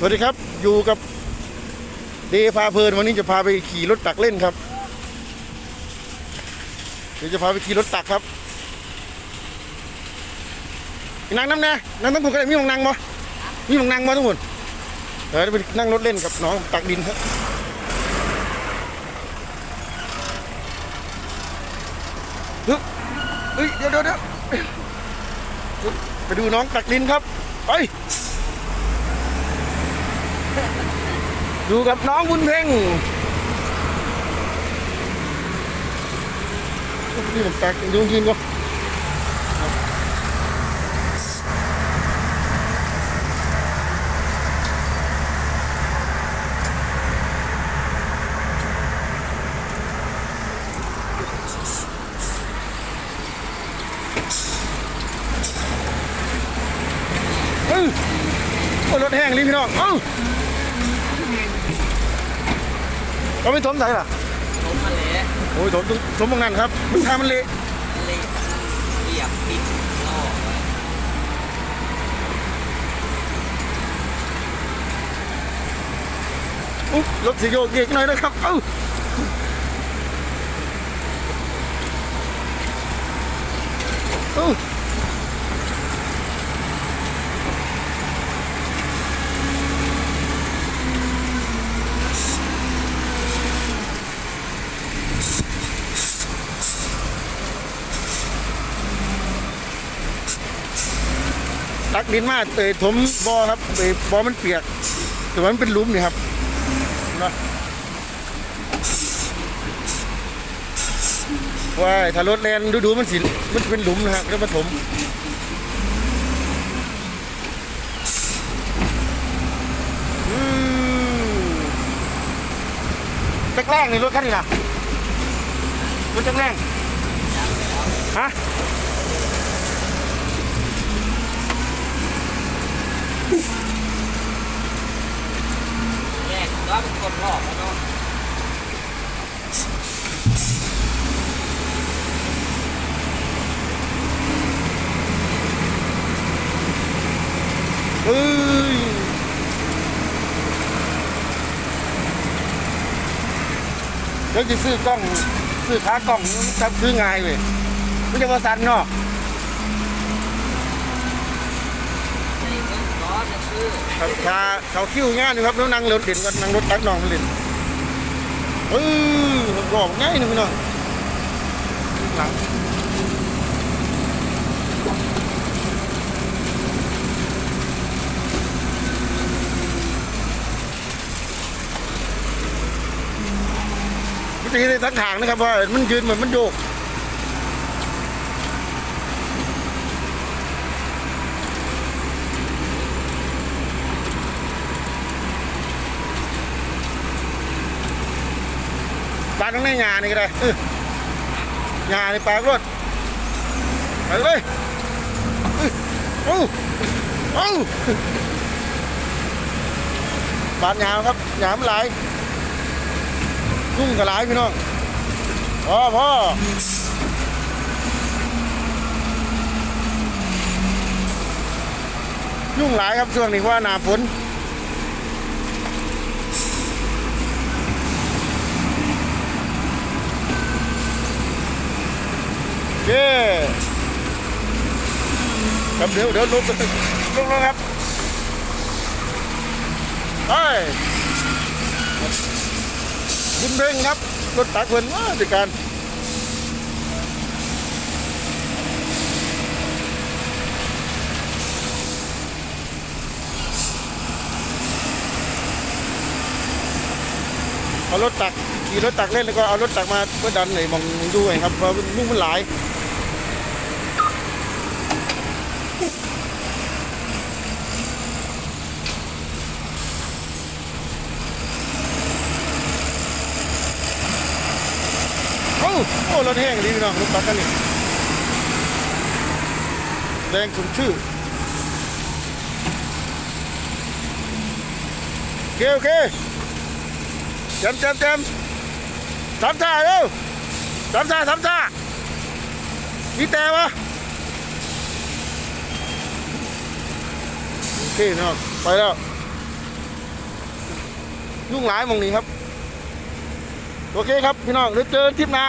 สวัสดีครับอยู่กับเดพาเพลินวันนี้จะพาไปขี่รถตักเล่นครับ เดี๋ยวจะพาไปขี่รถตักครับนั่งน้ำแน่นั่งต้องถูกกันมีหมองนั่งบ่มีหมองนั่งบ่ทุกคนเดี๋ยวไปนั่งรถเล่นกับน้องตักดินครับฮึบเฮ้ยเดี๋ยวเดี๋ยวเดี๋ยวไปดูน้องตักดินครับไป อยู่กับน้องบุญเพ่งนี่ผมแตกดูยินก็เอ้ยโอ้ยรถแห้งลิ้นพี่น้องเอ้า เราไม่ถมไหนล่ะล้มมาเละโอ้ยถมถมตรงนั้นครับมันทามันเละเละเหยียบปิดล่อไว้อุ๊ยรถสีโยกเยกหน่อยนะครับ เอ้าเอ้า ดินมาเตยถมบอครับเตยบอมันเปียก แต่ว่ามันเป็นลุมนี่ครับนะว้ายถ้ารถแลนดูดูมันสิมันเป็นหลุมนะฮะแล้วมาถมอืมจักรแรงนี่รถคันนี้นะรถจักแรงฮะ แยกก็เป็นคนหลอกแล้วเนาะเอ้ยแล้วจะซื้อกล้อง ซื้อขากล้องมันจับซื้อง่ายเว้ยไม่ใช่ว่าสันเนาะ ในเรื่องร้อนจะซื้อ ครับถ้าเขาคิ้วงายู่ครับแล้วนั่งรถเด่นก็นั่งรถตักน้องเด่นเออหลอกง่ายหนึ่งพี่น้องหลังวิธีในทั้งทางนะครับว่ามันยืนเหมือนมันโยกาตรงนี้งานนี่ก็ได้งานนี่ปลากรดไปเลยเอ้ยเอ้าเอ้าปลาหยาวครับหยามนหลายยุ่งกับหลายพี่น้องพ่อพ่อยุ่งหลายครับช่วงนี้ว่าหนาฝน เย้ ครับเดี๋ยวเดี๋ยวลงลงลงครับไปคุณเร่งครับรถตักเพิ่นว่าจัดการเอารถตักขี่รถตักเล่นแล้วก็เอารถตักมาเพื่อดันไหนมองด้วยครับเพราะลูกมันหลาย โอ้โอ้รถแห้งดีพี่น้องรถตักกันนี่แดงสมชื่อโอเคโอเคจำจำจำสามซ่าเร็วสามซ่าสามซ่ามีแต่วะ พี่น้องไปแล้วยุ่งหลายมองนี้ครับ โอเคครับพี่น้องเดี๋ยวเจอทิปหน้า